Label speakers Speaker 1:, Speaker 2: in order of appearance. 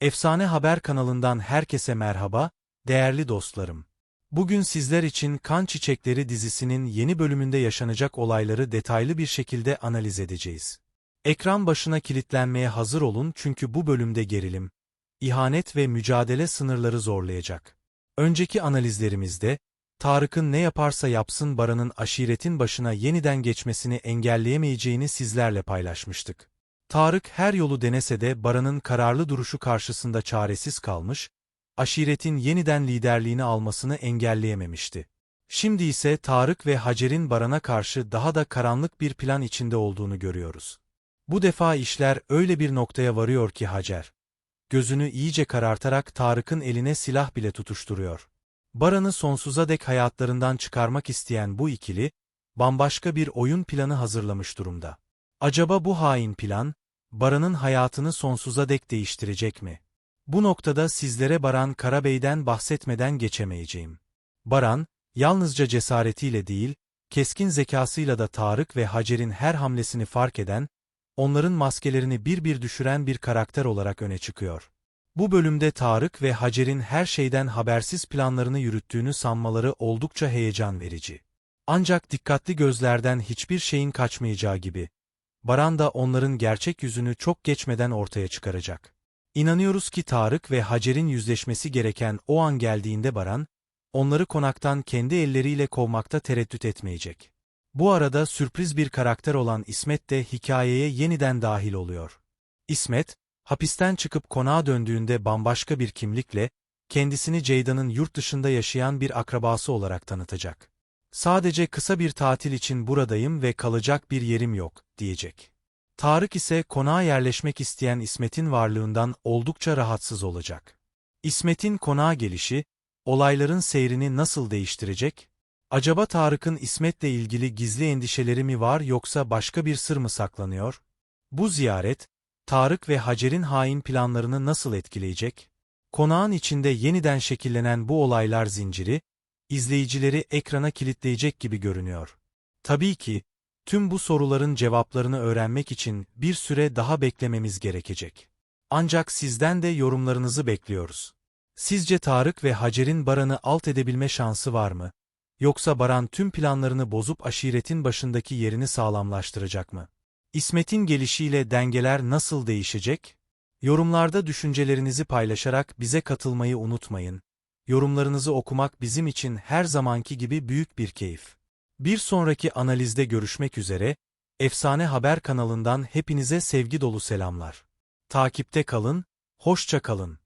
Speaker 1: Efsane Haber kanalından herkese merhaba, değerli dostlarım. Bugün sizler için Kan Çiçekleri dizisinin yeni bölümünde yaşanacak olayları detaylı bir şekilde analiz edeceğiz. Ekran başına kilitlenmeye hazır olun çünkü bu bölümde gerilim, ihanet ve mücadele sınırları zorlayacak. Önceki analizlerimizde, Tarık'ın ne yaparsa yapsın Baran'ın aşiretin başına yeniden geçmesini engelleyemeyeceğini sizlerle paylaşmıştık. Tarık her yolu denese de Baran'ın kararlı duruşu karşısında çaresiz kalmış, aşiretin yeniden liderliğini almasını engelleyememişti. Şimdi ise Tarık ve Hacer'in Baran'a karşı daha da karanlık bir plan içinde olduğunu görüyoruz. Bu defa işler öyle bir noktaya varıyor ki Hacer, gözünü iyice karartarak Tarık'ın eline silah bile tutuşturuyor. Baran'ı sonsuza dek hayatlarından çıkarmak isteyen bu ikili, bambaşka bir oyun planı hazırlamış durumda. Acaba bu hain plan, Baran'ın hayatını sonsuza dek değiştirecek mi? Bu noktada sizlere Baran Karabey'den bahsetmeden geçemeyeceğim. Baran, yalnızca cesaretiyle değil, keskin zekasıyla da Tarık ve Hacer'in her hamlesini fark eden, onların maskelerini bir bir düşüren bir karakter olarak öne çıkıyor. Bu bölümde Tarık ve Hacer'in her şeyden habersiz planlarını yürüttüğünü sanmaları oldukça heyecan verici. Ancak dikkatli gözlerden hiçbir şeyin kaçmayacağı gibi, Baran da onların gerçek yüzünü çok geçmeden ortaya çıkaracak. İnanıyoruz ki Tarık ve Hacer'in yüzleşmesi gereken o an geldiğinde Baran, onları konaktan kendi elleriyle kovmakta tereddüt etmeyecek. Bu arada sürpriz bir karakter olan İsmet de hikayeye yeniden dahil oluyor. İsmet, hapisten çıkıp konağa döndüğünde bambaşka bir kimlikle, kendisini Ceyda'nın yurt dışında yaşayan bir akrabası olarak tanıtacak. Sadece kısa bir tatil için buradayım ve kalacak bir yerim yok, diyecek. Tarık ise konağa yerleşmek isteyen İsmet'in varlığından oldukça rahatsız olacak. İsmet'in konağa gelişi, olayların seyrini nasıl değiştirecek? Acaba Tarık'ın İsmet'le ilgili gizli endişeleri mi var yoksa başka bir sır mı saklanıyor? Bu ziyaret, Tarık ve Hacer'in hain planlarını nasıl etkileyecek? Konağın içinde yeniden şekillenen bu olaylar zinciri, izleyicileri ekrana kilitleyecek gibi görünüyor. Tabii ki, tüm bu soruların cevaplarını öğrenmek için bir süre daha beklememiz gerekecek. Ancak sizden de yorumlarınızı bekliyoruz. Sizce Tarık ve Hacer'in Baran'ı alt edebilme şansı var mı? Yoksa Baran tüm planlarını bozup aşiretin başındaki yerini sağlamlaştıracak mı? İsmet'in gelişiyle dengeler nasıl değişecek? Yorumlarda düşüncelerinizi paylaşarak bize katılmayı unutmayın. Yorumlarınızı okumak bizim için her zamanki gibi büyük bir keyif. Bir sonraki analizde görüşmek üzere, Efsane Haber kanalından hepinize sevgi dolu selamlar. Takipte kalın, hoşça kalın.